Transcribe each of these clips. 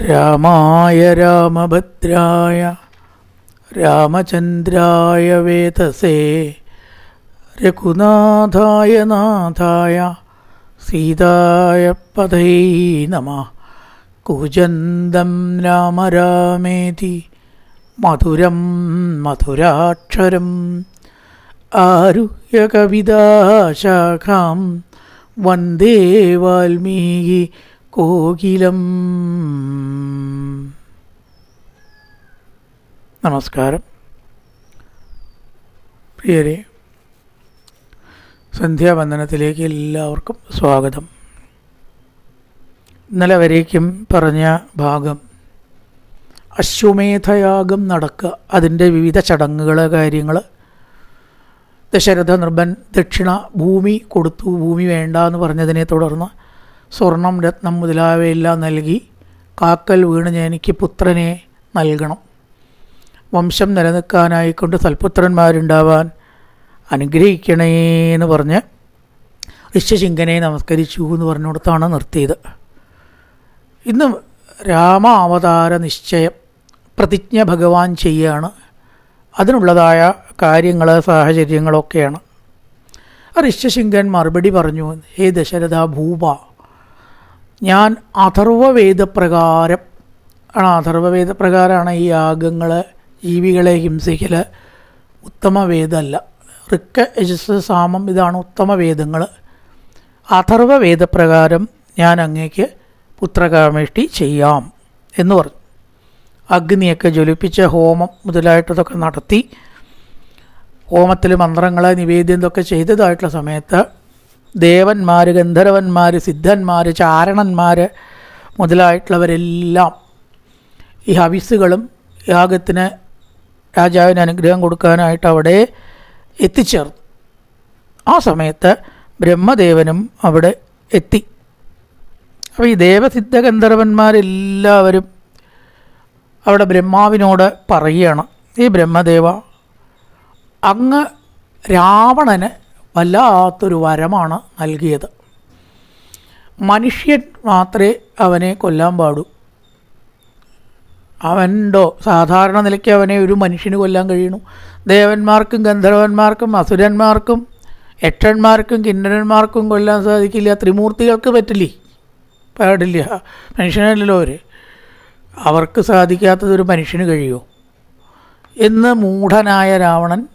രാമായ രാമഭദ്രായ രാമചന്ദ്രായ വേതസേ രഘുനാഥായ നാഥായ സീതായ പതൈ നമ കൂജന്തം രാമ രാമേതി മധുരം മധുരാക്ഷരം ആരുഹ്യ കവിതാശാഖാം വന്ദേ വാൽമീകി കോകിലം നമസ്കാരം. പ്രിയരെ സന്ധ്യാവന്ദനത്തിലേക്ക് എല്ലാവർക്കും സ്വാഗതം. ഇന്നലെ വരേക്കും പറഞ്ഞ ഭാഗം അശ്വമേധയാഗം നടക്കുക അതിന്റെ വിവിധ ചടങ്ങുകൾ കാര്യങ്ങൾ. ദശരഥ നൃപൻ ദക്ഷിണ ഭൂമി കൊടുത്തു ഭൂമി വേണ്ട എന്ന് പറഞ്ഞതിനെ തുടർന്ന് സ്വർണം രത്നം മുതലായവയെല്ലാം നൽകി കാക്കൽ വീണ് എനിക്ക് പുത്രനെ നൽകണം. വംശം നിലനിൽക്കാനായിക്കൊണ്ട് സൽപുത്രന്മാരുണ്ടാവാൻ അനുഗ്രഹിക്കണേ എന്ന് പറഞ്ഞ് ഋഷ്യശിങ്കനെ നമസ്കരിച്ചു എന്ന് പറഞ്ഞുകൊടുത്താണ് നിർത്തിയത്. ഇന്ന് രാമ അവതാര നിശ്ചയം പ്രതിജ്ഞ ഭഗവാൻ ചെയ്യുകയാണ് അതിനുള്ളതായ കാര്യങ്ങൾ സാഹചര്യങ്ങളൊക്കെയാണ്. ഋഷ്യശിങ്കൻ മറുപടി പറഞ്ഞു ഹേ ദശരഥ ഭൂപ ഞാൻ അഥർവവേദപ്രകാരം ആണ് അഥർവവേദപ്രകാരമാണ് ഈ യാഗങ്ങൾ ജീവികളെ ഹിംസിക്കൽ ഉത്തമ വേദമല്ല. ഋക്ക യജസ് സാമം ഇതാണ് ഉത്തമ വേദങ്ങൾ അഥർവ വേദപ്രകാരം ഞാൻ അങ്ങേക്ക് പുത്രകാമേഷ്ടി ചെയ്യാം എന്ന് പറഞ്ഞു. അഗ്നിയൊക്കെ ജ്വലിപ്പിച്ച് ഹോമം മുതലായിട്ടതൊക്കെ നടത്തി. ഹോമത്തിൽ മന്ത്രങ്ങളെ നിവേദ്യം ഇതൊക്കെ ചെയ്തതായിട്ടുള്ള സമയത്ത് ദേവന്മാർ ഗന്ധർവന്മാർ സിദ്ധന്മാർ ചാരണന്മാർ മുതലായിട്ടുള്ളവരെല്ലാം ഈ ഹവിസുകളും യാഗത്തിന് രാജാവിന് അനുഗ്രഹം കൊടുക്കാനായിട്ട് അവിടെ എത്തിച്ചേർന്നു. ആ സമയത്ത് ബ്രഹ്മദേവനും അവിടെ എത്തി. അപ്പോൾ ഈ ദേവസിദ്ധ ഗന്ധർവന്മാരെല്ലാവരും അവിടെ ബ്രഹ്മാവിനോട് പറയുകയാണ് ഈ ബ്രഹ്മദേവ അങ്ങ് രാവണന് വല്ലാത്തൊരു വരമാണ് നൽകിയത്. മനുഷ്യൻ മാത്രമേ അവനെ കൊല്ലാൻ പാടൂ. അവനുണ്ടോ സാധാരണ നിലയ്ക്ക് അവനെ ഒരു മനുഷ്യന് കൊല്ലാൻ കഴിയണു. ദേവന്മാർക്കും ഗന്ധർവന്മാർക്കും അസുരന്മാർക്കും യക്ഷന്മാർക്കും കിന്നരന്മാർക്കും കൊല്ലാൻ സാധിക്കില്ല. ത്രിമൂർത്തികൾക്ക് പറ്റില്ലേ? പാടില്ല. മനുഷ്യനല്ലല്ലോ അവർ അവർക്ക് സാധിക്കാത്തതൊരു മനുഷ്യന് കഴിയുമോ എന്ന് മൂഢനായ രാവണൻ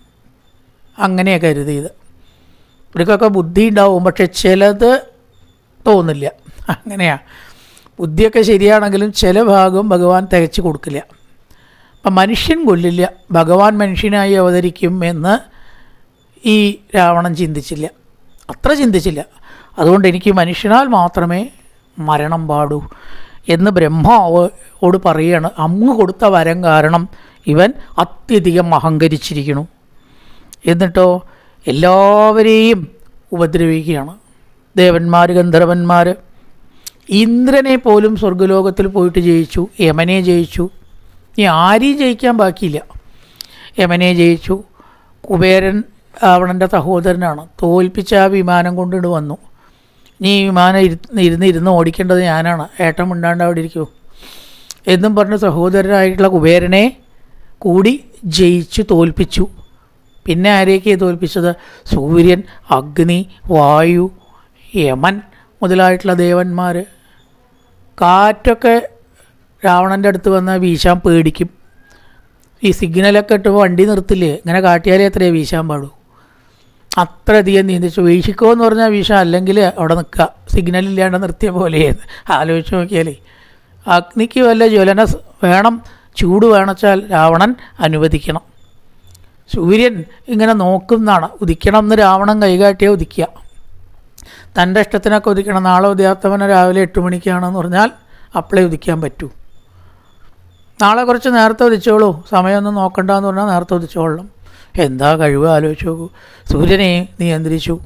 അങ്ങനെ കരുതിയത്. ഇവർക്കൊക്കെ ബുദ്ധി ഉണ്ടാവും പക്ഷെ ചിലത് തോന്നില്ല. അങ്ങനെയാ. ബുദ്ധിയൊക്കെ ശരിയാണെങ്കിലും ചില ഭാഗം ഭഗവാൻ തികച്ചു കൊടുക്കില്ല. അപ്പം മനുഷ്യൻ കൊല്ലില്ല ഭഗവാൻ മനുഷ്യനായി അവതരിക്കും എന്ന് ഈ രാവണൻ ചിന്തിച്ചില്ല. അത്ര ചിന്തിച്ചില്ല. അതുകൊണ്ട് എനിക്ക് മനുഷ്യനാൽ മാത്രമേ മരണം പാടൂ എന്ന് ബ്രഹ്മാവോട് പറയുകയാണ് അങ്ങ് കൊടുത്ത വരം കാരണം ഇവൻ അത്യധികം അഹങ്കരിച്ചിരിക്കുന്നു. എന്നിട്ടോ എല്ലാവരെയും ഉപദ്രവിക്കുകയാണ്. ദേവന്മാർ ഗന്ധർവന്മാർ ഇന്ദ്രനെ പോലും സ്വർഗലോകത്തിൽ പോയിട്ട് ജയിച്ചു യമനെ ജയിച്ചു. ഇനി ആരെയും ജയിക്കാൻ ബാക്കിയില്ല. യമനെ ജയിച്ചു. കുബേരൻ അവണന്റെ സഹോദരനാണ്. തോൽപ്പിച്ച ആ വിമാനം കൊണ്ടിട്ട് വന്നു. ഇനി ഈ വിമാനം ഇരുന്ന് ഇരുന്ന് ഇരുന്ന് ഓടിക്കേണ്ടത് ഞാനാണ്. ഏട്ടം ഉണ്ടാണ്ട് അവിടെ ഇരിക്കൂ. എന്നും പറഞ്ഞ് സഹോദരനായിട്ടുള്ള കുബേരനെ കൂടി ജയിച്ചു തോൽപ്പിച്ചു. പിന്നെ ആരെയൊക്കെയാണ് തോൽപ്പിച്ചത്? സൂര്യൻ അഗ്നി വായു യമൻ. മുതലായിട്ടുള്ള ദേവന്മാർ കാറ്റൊക്കെ രാവണന്റെ അടുത്ത് വന്നാൽ വീശാൻ പേടിക്കും. ഈ സിഗ്നലൊക്കെ ഇട്ടപ്പോൾ വണ്ടി നിർത്തില്ലേ? ഇങ്ങനെ കാട്ടിയാലേ എത്രയേ വീശാൻ പാടൂ. അത്രയധികം നീന്തിച്ചു. വീശിക്കോ എന്ന് പറഞ്ഞാൽ വീശാൻ അല്ലെങ്കിൽ അവിടെ നിൽക്കുക സിഗ്നൽ ഇല്ലാണ്ട് നിർത്തിയ പോലെ. ആലോചിച്ച് നോക്കിയാലേ. അഗ്നിക്ക് വല്ല ജ്വലന വേണം ചൂട് വേണച്ചാൽ രാവണൻ അനുവദിക്കണം. സൂര്യൻ ഇങ്ങനെ നോക്കുന്നതാണ്. ഉദിക്കണം എന്ന് രാവണൻ കൈകാട്ടിയാൽ ഉദിക്കുക തന്റെ ഇഷ്ടത്തിനൊക്കെ ഉദിക്കണം നാളെ ഉദയാത്തവന് രാവിലെ എട്ട് മണിക്കാണെന്ന് പറഞ്ഞാൽ അപ്പളേ ഉദിക്കാൻ പറ്റൂ. നാളെ കുറച്ച് നേരത്തെ ഉദിച്ചോളൂ. സമയമൊന്നും നോക്കണ്ടെന്ന് പറഞ്ഞാൽ നേരത്തെ ഉദിച്ചോളണം. എന്താ കഴിവ്? ആലോചിച്ച് നോക്കൂ. സൂര്യനെ നിയന്ത്രിച്ചു.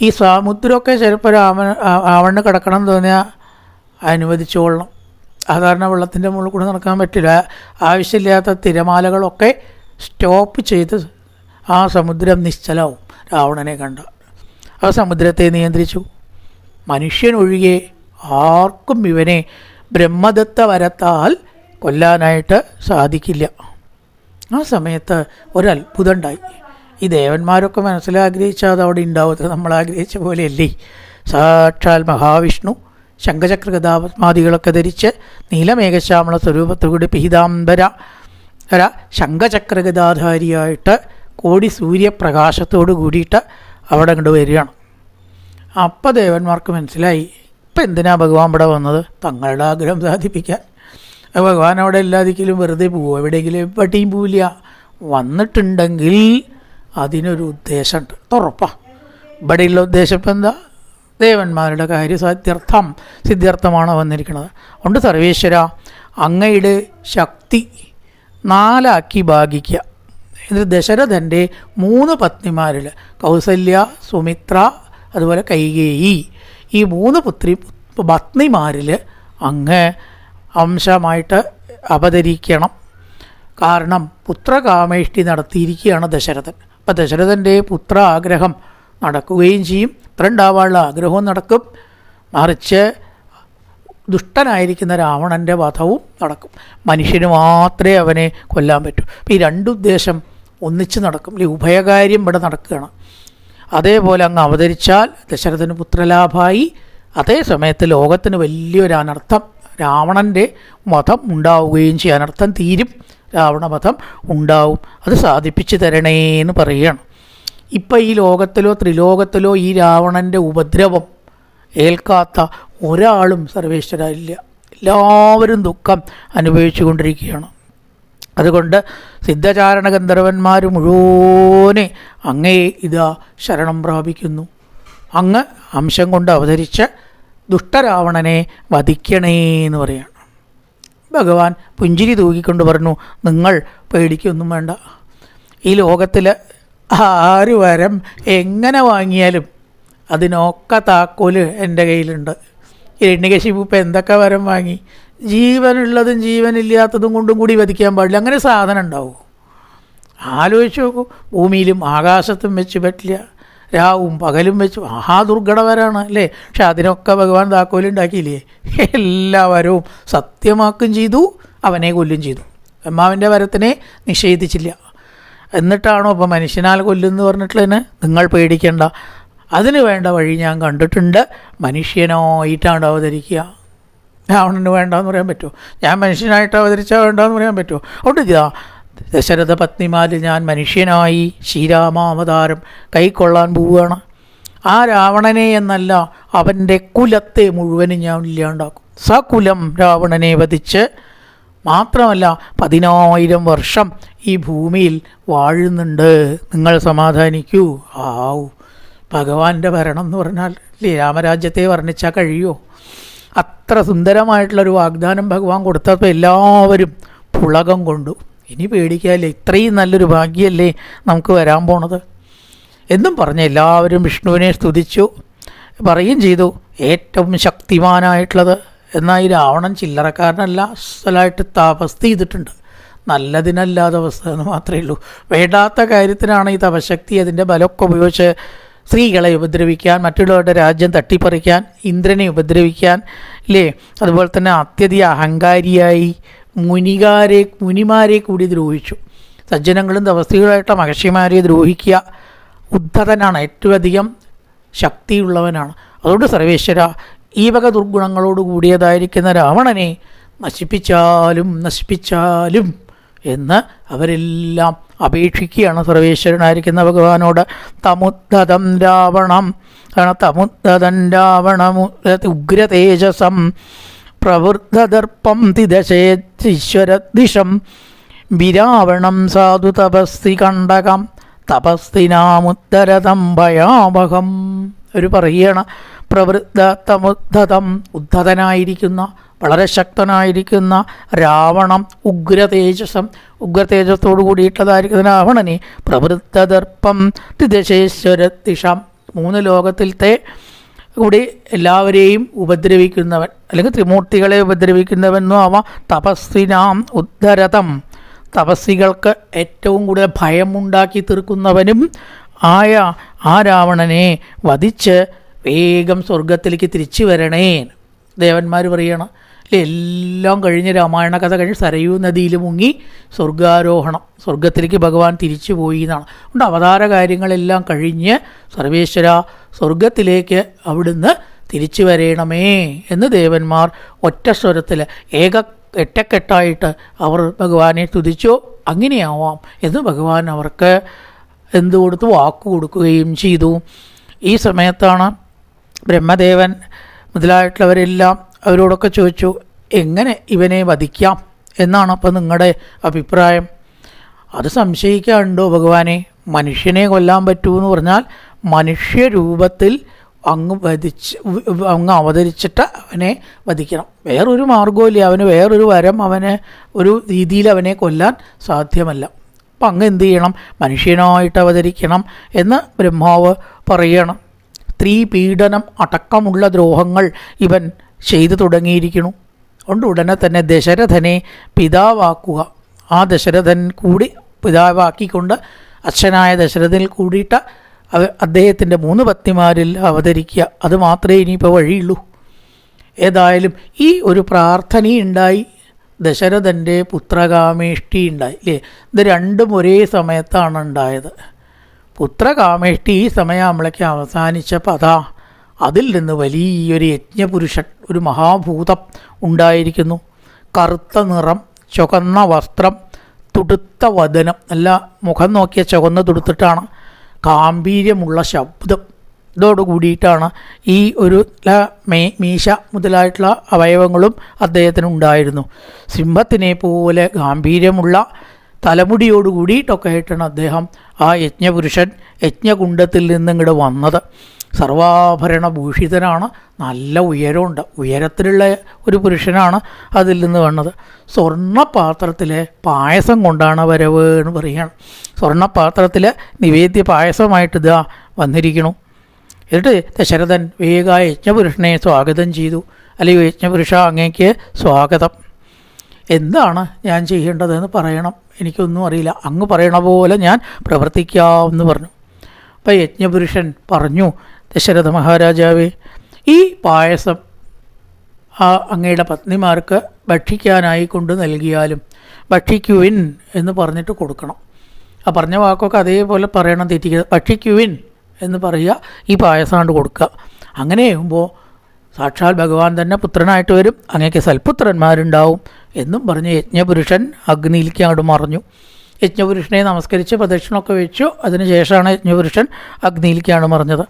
ഈ സമുദ്രമൊക്കെ ചിലപ്പോൾ രാമൻ ആവണ്ണ് കിടക്കണം എന്ന് തോന്നിയാൽ അനുവദിച്ചോളണം. സാധാരണ വെള്ളത്തിന്റെ മുകളിൽ കൂടെ നടക്കാൻ പറ്റില്ല. ആവശ്യമില്ലാത്ത തിരമാലകളൊക്കെ സ്റ്റോപ്പ് ചെയ്ത് ആ സമുദ്രം നിശ്ചലവും രാവണനെ കണ്ട ആ സമുദ്രത്തെ നിയന്ത്രിച്ചു. മനുഷ്യൻ ഒഴികെ ആർക്കും ഇവനെ ബ്രഹ്മദത്ത വരത്താൽ കൊല്ലാനായിട്ട് സാധിക്കില്ല. ആ സമയത്ത് ഒരത്ഭുതം ഉണ്ടായി ഈ ദേവന്മാരൊക്കെ മനസ്സിലാഗ്രഹിച്ചാൽ അത് അവിടെ ഉണ്ടാവും നമ്മൾ ആഗ്രഹിച്ച പോലെയല്ലേ? സാക്ഷാൽ മഹാവിഷ്ണു ശംഖചക്രഗതാപത്മാദികളൊക്കെ ധരിച്ച് നീലമേഘശ്യാമള സ്വരൂപത്തോട് പീതാംബര അര ശംഖചക്രഗതാധാരിയായിട്ട് കോടി സൂര്യപ്രകാശത്തോട് കൂടിയിട്ട് അവിടെ അങ്ങോട്ട് വരികയാണ്. അപ്പം ദേവന്മാർക്ക് മനസ്സിലായി ഇപ്പം എന്തിനാ ഭഗവാൻ ഇവിടെ വന്നത്? തങ്ങളുടെ ആഗ്രഹം സാധിപ്പിക്കാൻ. ഭഗവാൻ അവിടെ എല്ലാതിക്കലും വെറുതെ പോവും? എവിടെയെങ്കിലും എവിടെയും പോവില്ല. വന്നിട്ടുണ്ടെങ്കിൽ അതിനൊരു ഉദ്ദേശമുണ്ട്. തുറപ്പാ ഇവിടെയുള്ള ഉദ്ദേശം ഇപ്പം എന്താ? ദേവന്മാരുടെ കാര്യസാധ്യർത്ഥം സിദ്ധ്യർത്ഥമാണ് വന്നിരിക്കുന്നത്. അതുകൊണ്ട് സർവേശ്വര അങ്ങയുടെ ശക്തി നാലാക്കി ഭാഗിക്കുക. ഇത് ദശരഥന്റെ മൂന്ന് പത്നിമാരിൽ കൗസല്യ സുമിത്ര അതുപോലെ കൈകേയി. ഈ മൂന്ന് പുത്രി പത്നിമാരിൽ അങ്ങ് അംശമായിട്ട് അവതരിക്കണം. കാരണം പുത്രകാമേഷ്ടി നടത്തിയിരിക്കുകയാണ് ദശരഥൻ. അപ്പം ദശരഥന്റെ പുത്ര ആഗ്രഹം നടക്കുകയും ചെയ്യും. പുത്രൻ ഉണ്ടാവാനുള്ള ആഗ്രഹവും നടക്കും. മറിച്ച് ദുഷ്ടനായിരിക്കുന്ന രാവണന്റെ വധവും നടക്കും. മനുഷ്യന് മാത്രമേ അവനെ കൊല്ലാൻ പറ്റൂ. അപ്പം ഈ രണ്ടുദ്ദേശം ഒന്നിച്ച് നടക്കും. അല്ലെ ഉഭയകാര്യം ഇവിടെ നടക്കുകയാണ്. അതേപോലെ അങ്ങ് അവതരിച്ചാൽ ദശരഥന് പുത്രലാഭായി. അതേ സമയത്ത് ലോകത്തിന് വലിയൊരു അനർത്ഥം രാവണന്റെ മതം ഉണ്ടാവുകയും ചെയ്യും. അനർത്ഥം തീരും രാവണമതം ഉണ്ടാവും. അത് സാധിപ്പിച്ചു തരണേന്ന് പറയുകയാണ്. ഇപ്പം ഈ ലോകത്തിലോ ത്രിലോകത്തിലോ ഈ രാവണന്റെ ഉപദ്രവം ഏൽക്കാത്ത ഒരാളും സർവേശ്വര ഇല്ല. എല്ലാവരും ദുഃഖം അനുഭവിച്ചു കൊണ്ടിരിക്കുകയാണ് അതുകൊണ്ട് സിദ്ധചാരണ ഗന്ധർവന്മാർ മുഴുവനെ അങ്ങേ ഇതാ ശരണം പ്രാപിക്കുന്നു. അങ്ങ് അംശം കൊണ്ട് അവതരിച്ച ദുഷ്ടരാവണനെ വധിക്കണേ എന്ന് പറയാണ്. ഭഗവാൻ പുഞ്ചിരി തൂക്കിക്കൊണ്ട് പറഞ്ഞു നിങ്ങൾ പേടിക്കൊന്നും വേണ്ട. ഈ ലോകത്തിൽ ആര് വരം എങ്ങനെ വാങ്ങിയാലും അതിനൊക്കെ താക്കോൽ എന്റെ കയ്യിലുണ്ട്. ഹിരണ്യകശിപു ഇപ്പം എന്തൊക്കെ വരം വാങ്ങി? ജീവനുള്ളതും ജീവനില്ലാത്തതും കൊണ്ടും കൂടി വധിക്കാൻ പാടില്ല. അങ്ങനെ സാധനം ഉണ്ടാവും. ആലോചിച്ച് നോക്കൂ. ഭൂമിയിലും ആകാശത്തും വെച്ച് പറ്റില്ല. രാവും പകലും വെച്ച് മഹാദുർഘടവരാണ് അല്ലേ? പക്ഷെ അതിനൊക്കെ ഭഗവാൻ താക്കോലുണ്ടാക്കിയില്ലേ? എല്ലാ എല്ലാവരും സത്യമാക്കും ചെയ്തു അവനെ കൊല്ലും ചെയ്തു. അമ്മാവിന്റെ വരത്തിനെ നിഷേധിച്ചില്ല. എന്നിട്ടാണോ ഇപ്പോൾ മനുഷ്യനാൽ കൊല്ലുമെന്ന് പറഞ്ഞിട്ടുള്ളതിന്? നിങ്ങൾ പേടിക്കേണ്ട. അതിന് വേണ്ട വഴി ഞാൻ കണ്ടിട്ടുണ്ട്. മനുഷ്യനായിട്ടാണ് അവതരിക്കുക. രാവണന് വേണ്ടെന്ന് പറയാൻ പറ്റുമോ? ഞാൻ മനുഷ്യനായിട്ട് അവതരിച്ചാൽ വേണ്ടെന്ന് പറയാൻ പറ്റുമോ? അതുകൊണ്ട് ഇതാ. ദശരഥ പത്നിമാരിൽ ഞാൻ മനുഷ്യനായി ശ്രീരാമാവതാരം കൈക്കൊള്ളാൻ പോവുകയാണ്. ആ രാവണനെ എന്നല്ല അവന്റെ കുലത്തെ മുഴുവനും ഞാൻ ഇല്ലാണ്ടാക്കും. സകുലം രാവണനെ വധിച്ച് മാത്രമല്ല പതിനായിരം വർഷം ഈ ഭൂമിയിൽ വാഴുന്നുണ്ട്. നിങ്ങൾ സമാധാനിക്കൂ. ആവൂ ഭഗവാന്റെ ഭരണം എന്ന് പറഞ്ഞാൽ രാമരാജ്യത്തെ വർണിച്ചാൽ കഴിയുമോ അത്ര സുന്ദരമായിട്ടുള്ളൊരു വാഗ്ദാനം ഭഗവാൻ കൊടുത്തപ്പോൾ എല്ലാവരും പുളകം കൊണ്ടു. ഇനി പേടിക്കാല്ലേ? ഇത്രയും നല്ലൊരു ഭാഗ്യമല്ലേ നമുക്ക് വരാൻ പോണത്? എന്നും പറഞ്ഞ് എല്ലാവരും വിഷ്ണുവിനെ സ്തുതിച്ചു. പറയുകയും ചെയ്തു ഏറ്റവും ശക്തിമാനായിട്ടുള്ളത് എന്നാൽ ഈ രാവണൻ ചില്ലറക്കാരനല്ല അസലായിട്ട് തപസ് ചെയ്തിട്ടുണ്ട്. നല്ലതിനല്ലാതെ അവസ്ഥ എന്ന് മാത്രമേ ഉള്ളൂ. വേണ്ടാത്ത കാര്യത്തിനാണ് ഈ തപശക്തി അതിന്റെ ബലമൊക്കെ ഉപയോഗിച്ച് സ്ത്രീകളെ ഉപദ്രവിക്കാൻ മറ്റുള്ളവരുടെ രാജ്യം തട്ടിപ്പറിക്കാൻ ഇന്ദ്രനെ ഉപദ്രവിക്കാൻ ഇല്ലേ അതുപോലെ തന്നെ അത്യധിക അഹങ്കാരിയായി മുനികാരെ മുനിമാരെ കൂടി ദ്രോഹിച്ചു. സജ്ജനങ്ങളും തപസ്തികളായിട്ട് മഹർഷിമാരെ ദ്രോഹിക്കുക ഉദ്ധതനാണ് ഏറ്റവും അധികം ശക്തിയുള്ളവനാണ്. അതുകൊണ്ട് സർവേശ്വര ഈ വക ദുർഗുണങ്ങളോട് കൂടിയതായിരിക്കുന്ന രാവണനെ നശിപ്പിച്ചാലും നശിപ്പിച്ചാലും എന്ന് അവരെല്ലാം അപേക്ഷിക്കുകയാണ് സർവേശ്വരനായിരിക്കുന്ന ഭഗവാനോട്. തമുദ്ധതം രാവണം. തമുദ്ധതൻ രാവണമു ഉഗ്രതേജസം. പ്രവൃദ്ധദർപ്പം തിദശേശ്വരദിശം വിരാവണം സാധു തപസ്തി കണ്ടകം. തപസ്തിനാമുദ്ധരതം ഭയാവഹം. ഒരു പറയുകയാണ് പ്രവൃദ്ധ തമുദ്ധതം ഉദ്ധതനായിരിക്കുന്ന വളരെ ശക്തനായിരിക്കുന്ന രാവണം ഉഗ്രതേജസം ഉഗ്രതേജസ്സോടു കൂടിയിട്ടതായിരിക്കുന്ന രാവണനെ പ്രവൃദ്ധദർപ്പം തിദശേശ്വരത്തിഷം മൂന്ന് ലോകത്തിലത്തെ കൂടി എല്ലാവരെയും ഉപദ്രവിക്കുന്നവൻ അല്ലെങ്കിൽ ത്രിമൂർത്തികളെ ഉപദ്രവിക്കുന്നവനും ആവാം തപസ്വിനാം ഉദ്ധരതം. തപസ്സികൾക്ക് ഏറ്റവും കൂടുതൽ ഭയമുണ്ടാക്കി തീർക്കുന്നവനും ആയ ആ രാവണനെ വധിച്ച് വേഗം സ്വർഗത്തിലേക്ക് തിരിച്ചു വരണേ ദേവന്മാർ പറയണം എല്ലാം കഴിഞ്ഞ് രാമായണ കഥ കഴിഞ്ഞ് സരയൂ നദിയിൽ മുങ്ങി സ്വർഗാരോഹണം. സ്വർഗത്തിലേക്ക് ഭഗവാൻ തിരിച്ചു പോയി എന്നാണ്. അതുകൊണ്ട് അവതാര കാര്യങ്ങളെല്ലാം കഴിഞ്ഞ് സർവേശ്വര സ്വർഗത്തിലേക്ക് അവിടുന്ന് തിരിച്ചു വരേണമേ എന്ന് ദേവന്മാർ ഒറ്റ സ്വരത്തിൽ ഏക എട്ടക്കെട്ടായിട്ട് അവർ ഭഗവാനെ തുതിച്ചു. അങ്ങനെയാവാം എന്ന് ഭഗവാൻ അവർക്ക് എന്ത് കൊടുത്തു? വാക്ക് കൊടുക്കുകയും ചെയ്തു. ഈ സമയത്താണ് ബ്രഹ്മദേവൻ മുതലായിട്ടുള്ളവരെല്ലാം അവരോടൊക്കെ ചോദിച്ചു എങ്ങനെ ഇവനെ വധിക്കാം? എന്നാണ് അപ്പോൾ നിങ്ങളുടെ അഭിപ്രായം. അത് സംശയിക്കാണ്ടോ ഭഗവാനെ? മനുഷ്യനെ കൊല്ലാൻ പറ്റുമെന്ന് പറഞ്ഞാൽ മനുഷ്യരൂപത്തിൽ അങ്ങ് വധിച്ച് അങ്ങ് അവതരിച്ചിട്ട് അവനെ വധിക്കണം. വേറൊരു മാർഗമില്ല അവന് വേറൊരു വരം അവന് ഒരു രീതിയിൽ അവനെ കൊല്ലാൻ സാധ്യമല്ല. അപ്പം അങ്ങ് എന്ത് ചെയ്യണം? മനുഷ്യനായിട്ട് അവതരിക്കണം എന്ന് ബ്രഹ്മാവ് പറയണം. സ്ത്രീ പീഡനം അടക്കമുള്ള ദ്രോഹങ്ങൾ ഇവൻ ചെയ്തു തുടങ്ങിയിരിക്കുന്നു. അതുകൊണ്ട് ഉടനെ തന്നെ ദശരഥനെ പിതാവാക്കുക. ആ ദശരഥൻ കൂടി പിതാവാക്കിക്കൊണ്ട് അച്ഛനായ ദശരഥനിൽ കൂടിയിട്ട് അവ അദ്ദേഹത്തിന്റെ മൂന്ന് പത്നിമാരിൽ അവതരിക്കുക. അത് മാത്രമേ ഇനിയിപ്പോൾ വഴിയുള്ളൂ. ഏതായാലും ഈ ഒരു പ്രാർത്ഥനയുണ്ടായി ദശരഥന്റെ പുത്രകാമേഷ്ടി ഉണ്ടായി അല്ലേ ഇത് രണ്ടും ഒരേ സമയത്താണ് ഉണ്ടായത്. പുത്രകാമേഷ്ടി ഈ സമയം നമ്മളൊക്കെ അവസാനിച്ചപ്പോൾ അതാ അതിൽ നിന്ന് വലിയൊരു യജ്ഞപുരുഷൻ ഒരു മഹാഭൂതം ഉണ്ടായിരിക്കുന്നു. കറുത്ത നിറം ചുവന്ന വസ്ത്രം തുടുത്ത വദനം അല്ല മുഖം നോക്കിയ ചുവന്ന് തുടുത്തിട്ടാണ് ഗാംഭീര്യമുള്ള ശബ്ദം. ഇതോട് കൂടിയിട്ടാണ് ഈ ഒരു മേ മീശ മുതലായിട്ടുള്ള അവയവങ്ങളും അദ്ദേഹത്തിന് ഉണ്ടായിരുന്നു സിംഹത്തിനെ പോലെ ഗാംഭീര്യമുള്ള തലമുടിയോട് കൂടിയിട്ടൊക്കെ ആയിട്ടാണ് അദ്ദേഹം ആ യജ്ഞപുരുഷൻ യജ്ഞകുണ്ടത്തിൽ നിന്ന് ഇങ്ങോട്ട് വന്നത്. സർവാഭരണ ഭൂഷിതനാണ് നല്ല ഉയരമുണ്ട്. ഉയരത്തിലുള്ള ഒരു പുരുഷനാണ് അതിൽ നിന്ന് വന്നത്. സ്വർണപാത്രത്തിലെ പായസം കൊണ്ടാണ് വരവ് എന്ന് പറയുകയാണ്. സ്വർണപാത്രത്തിൽ നിവേദ്യ പായസമായിട്ട് ഇതാ വന്നിരിക്കണു എന്നിട്ട് ദശരഥൻ വേഗ യജ്ഞപുരുഷനെ സ്വാഗതം ചെയ്തു. അല്ലെങ്കിൽ യജ്ഞപുരുഷ അങ്ങേക്ക് സ്വാഗതം. എന്താണ് ഞാൻ ചെയ്യേണ്ടതെന്ന് പറയണം. എനിക്കൊന്നും അറിയില്ല. അങ്ങ് പറയണ പോലെ ഞാൻ പ്രവർത്തിക്കാമെന്ന് പറഞ്ഞു. അപ്പം യജ്ഞപുരുഷൻ പറഞ്ഞു ദശരഥ മഹാരാജാവേ ഈ പായസം ആ അങ്ങയുടെ പത്നിമാർക്ക് ഭക്ഷിക്കാനായി കൊണ്ട് നൽകിയാലും ഭക്ഷിക്കുവിൻ എന്ന് പറഞ്ഞിട്ട് കൊടുക്കണം. ആ പറഞ്ഞ വാക്കൊക്കെ അതേപോലെ പറയണം തെറ്റിക്കുക ഭക്ഷിക്കുവിൻ എന്ന് പറയുക ഈ പായസം കൊണ്ട് കൊടുക്കുക. അങ്ങനെ ചെയ്യുമ്പോൾ സാക്ഷാൽ ഭഗവാൻ തന്നെ പുത്രനായിട്ട് വരും അങ്ങേക്ക് സൽപുത്രന്മാരുണ്ടാവും എന്നും പറഞ്ഞ് യജ്ഞപുരുഷൻ അഗ്നിയിലേക്ക് അങ്ങോട്ട് മറിഞ്ഞു. യജ്ഞപുരുഷനെ നമസ്കരിച്ച് പ്രദക്ഷിണമൊക്കെ വെച്ചു. അതിനുശേഷമാണ് യജ്ഞപുരുഷൻ അഗ്നിയിലേക്കാണ് മറിഞ്ഞത്.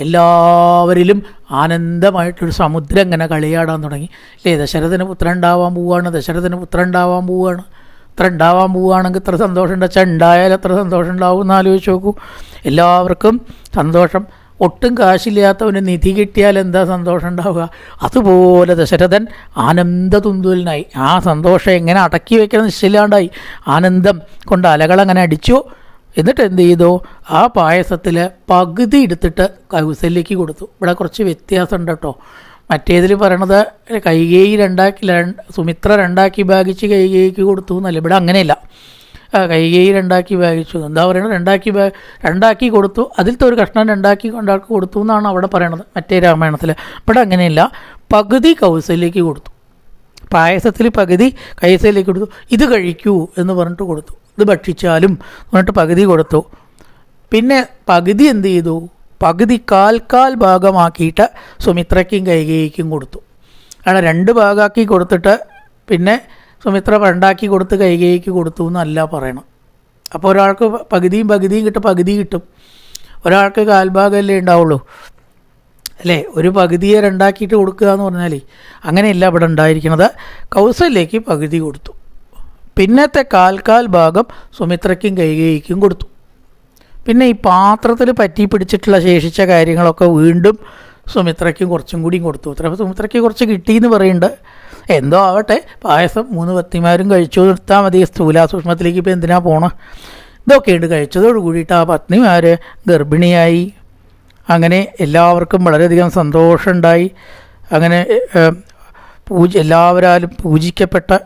എല്ലാവരിലും ആനന്ദമായിട്ടൊരു സമുദ്രം ഇങ്ങനെ കളിയാടാൻ തുടങ്ങി. അല്ലേ ദശരഥന് പുത്രൻ ഉണ്ടാവാൻ പോവുകയാണ് ദശരഥന് പുത്രൻ ഉണ്ടാവാൻ പോവുകയാണ് ഇത്ര ഉണ്ടാവാൻ പോവുകയാണെങ്കിൽ ഇത്ര സന്തോഷം ഉണ്ട് ചണ്ടായാലും എത്ര സന്തോഷം ഉണ്ടാവും എന്ന് ആലോചിച്ച് നോക്കൂ. എല്ലാവർക്കും സന്തോഷം. ഒട്ടും കാശില്ലാത്തവന് നിധി കിട്ടിയാൽ എന്താ സന്തോഷം ഉണ്ടാവുക? അതുപോലെ ദശരഥൻ ആനന്ദതുന്തുലിനായി ആ സന്തോഷം എങ്ങനെ അടക്കി വയ്ക്കണം നിശ്ചയില്ലാണ്ടായി. ആനന്ദം കൊണ്ട് അലകളങ്ങനെ അടിച്ചു. എന്നിട്ട് എന്ത് ചെയ്തു? ആ പായസത്തിൽ പകുതി എടുത്തിട്ട് കൗസല്യക്ക് കൊടുത്തു. ഇവിടെ കുറച്ച് വ്യത്യാസമുണ്ട് കേട്ടോ. മറ്റേതിൽ പറയണത് കൈകേയി രണ്ടാക്കി രണ്ട് സുമിത്ര രണ്ടാക്കി ഭാഗിച്ച് കൈകേയിക്ക് കൊടുത്തു എന്നല്ല. ഇവിടെ അങ്ങനെയല്ല. ആ, കൈകേയി രണ്ടാക്കി വായിച്ചു എന്താ പറയുന്നത് രണ്ടാക്കി രണ്ടാക്കി കൊടുത്തു. അതിലത്തെ ഒരു കഷ്ണം രണ്ടാക്കി കൊണ്ടാക്കി കൊടുത്തു എന്നാണ് അവിടെ പറയണത്. മറ്റേ രാമായണത്തിൽ ഇവിടെ അങ്ങനെയല്ല. പകുതി കൗസല്യക്ക് കൊടുത്തു. പായസത്തിൽ പകുതി കൈസയിലേക്ക് കൊടുത്തു. ഇത് കഴിക്കൂ എന്ന് പറഞ്ഞിട്ട് കൊടുത്തു. ഇത് ഭക്ഷിച്ചാലും പറഞ്ഞിട്ട് പകുതി കൊടുത്തു. പിന്നെ പകുതി എന്ത് ചെയ്തു? പകുതി കാൽ കാൽ ഭാഗമാക്കിയിട്ട് സുമിത്രയ്ക്കും കൈകേയിക്കും കൊടുത്തു. അവിടെ രണ്ട് ഭാഗമാക്കി കൊടുത്തിട്ട് പിന്നെ സുമിത്ര രണ്ടാക്കി കൊടുത്ത് കൈകേയിക്ക് കൊടുത്തു എന്നല്ല പറയണം. അപ്പോൾ ഒരാൾക്ക് പകുതിയും പകുതിയും കിട്ടും പകുതി കിട്ടും. ഒരാൾക്ക് കാൽഭാഗമല്ലേ ഉണ്ടാവുള്ളൂ. അല്ലേ? ഒരു പകുതിയെ രണ്ടാക്കിയിട്ട് കൊടുക്കുക എന്ന് പറഞ്ഞാൽ അങ്ങനെയല്ല ഇവിടെ ഉണ്ടായിരിക്കുന്നത്. കൗസല്യക്ക് പകുതി കൊടുത്തു. പിന്നത്തെ കാൽക്കാൽ ഭാഗം സുമിത്രയ്ക്കും കൈകേയിക്കും കൊടുത്തു. പിന്നെ ഈ പാത്രത്തിൽ പറ്റി പിടിച്ചിട്ടുള്ള ശേഷിച്ച കാര്യങ്ങളൊക്കെ വീണ്ടും സുമിത്രയ്ക്കും കുറച്ചും കൂടിയും കൊടുത്തു. സുമിത്രയ്ക്ക് കുറച്ച് കിട്ടിയെന്ന് പറയുന്നുണ്ട്. എന്തോ ആവട്ടെ പായസം മൂന്ന് പത്തിമാരും കഴിച്ചു നിർത്താൽ മതി. സ്ഥൂലാസൂക്ഷ്മത്തിലേക്ക് ഇപ്പോൾ എന്തിനാ പോണ? ഇതൊക്കെയുണ്ട് കഴിച്ചതോട് കൂടിയിട്ട് ആ പത്നിമാർ ഗർഭിണിയായി. അങ്ങനെ എല്ലാവർക്കും വളരെയധികം സന്തോഷമുണ്ടായി അങ്ങനെ പൂജ എല്ലാവരാലും പൂജിക്കപ്പെട്ട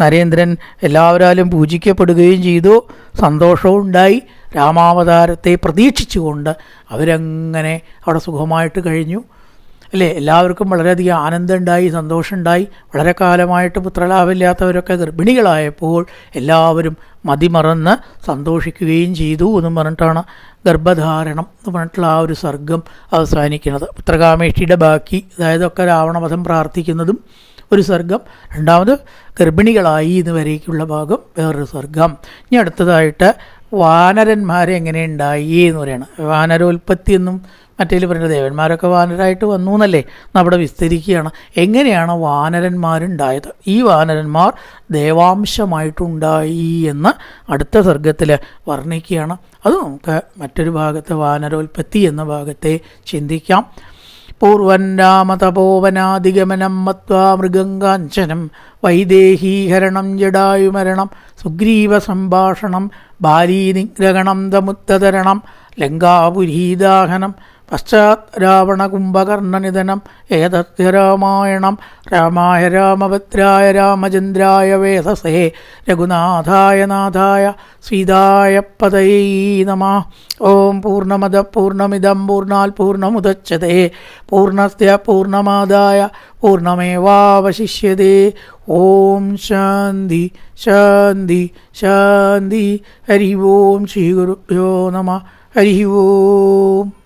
നരേന്ദ്രൻ എല്ലാവരാലും പൂജിക്കപ്പെടുകയും ചെയ്തു. സന്തോഷവും ഉണ്ടായി. രാമാവതാരത്തെ പ്രതീക്ഷിച്ചുകൊണ്ട് അവരങ്ങനെ അവിടെ സുഖമായിട്ട് കഴിഞ്ഞു. അല്ലേ? എല്ലാവർക്കും വളരെയധികം ആനന്ദമുണ്ടായി സന്തോഷമുണ്ടായി. വളരെ കാലമായിട്ട് പുത്രലാഭമില്ലാത്തവരൊക്കെ ഗർഭിണികളായപ്പോൾ എല്ലാവരും മതിമറന്ന് സന്തോഷിക്കുകയും ചെയ്തു എന്ന് പറഞ്ഞിട്ടാണ് ഗർഭധാരണം എന്ന് പറഞ്ഞിട്ടുള്ള ആ ഒരു സർഗം അവസാനിക്കുന്നത്. പുത്രകാമേഷ്ടിയുടെ ബാക്കി അതായത് ഒക്കെ രാവണവധം പ്രാർത്ഥിക്കുന്നതും ഒരു സർഗം. രണ്ടാമത് ഗർഭിണികളായി എന്ന് വരേക്കുള്ള ഭാഗം വേറൊരു സർഗം. ഇനി അടുത്തതായിട്ട് വാനരന്മാരെ എങ്ങനെ ഉണ്ടായി എന്ന് പറയണം. വാനരോൽപ്പത്തി എന്നും മറ്റേൽ പറയുന്നത് ദേവന്മാരൊക്കെ വാനരായിട്ട് വന്നു എന്നല്ലേ? നമ്മുടെ വിസ്തരിക്കുകയാണ്. എങ്ങനെയാണ് വാനരന്മാരുണ്ടായത്? ഈ വാനരന്മാർ ദേവാംശമായിട്ടുണ്ടായി എന്ന് അടുത്ത സർഗത്തിൽ വർണിക്കുകയാണ്. അത് നമുക്ക് മറ്റൊരു ഭാഗത്ത് വാനരോൽപ്പത്തി എന്ന ഭാഗത്തെ ചിന്തിക്കാം. പൂർവൻ രാമതപോവനാധിഗമനം മത്വാ മൃഗങ്കാഞ്ചനം വൈദേഹീഹരണം ജഡായുമരണം സുഗ്രീവ സംഭാഷണം ബാലീനിഗ്രഹണം ദമുത്തതരണം ലങ്കാപുരീദാഹനം പശ്ചാത് രാവണകുംഭകർണനിധനം ഏതത്യ രാമായണം. രാമായ രാമഭദ്രായ രാമചന്ദ്രായ വേദസേ. രഘുനാഥായ നാഥായ സീതായ പതയേ ഓം പൂർണമത പൂർണമിതം പൂർണാൽ പൂർണമുദച്ചതേ പൂർണസ്യ പൂർണമാദായ പൂർണമേവാവശിഷ്യതേ ഓം ശാന്തി ശാന്തി ശാന്തി. ഹരി ഓം ശ്രീ ഗുരുഭ്യോ നമ. ഹരി ഓം.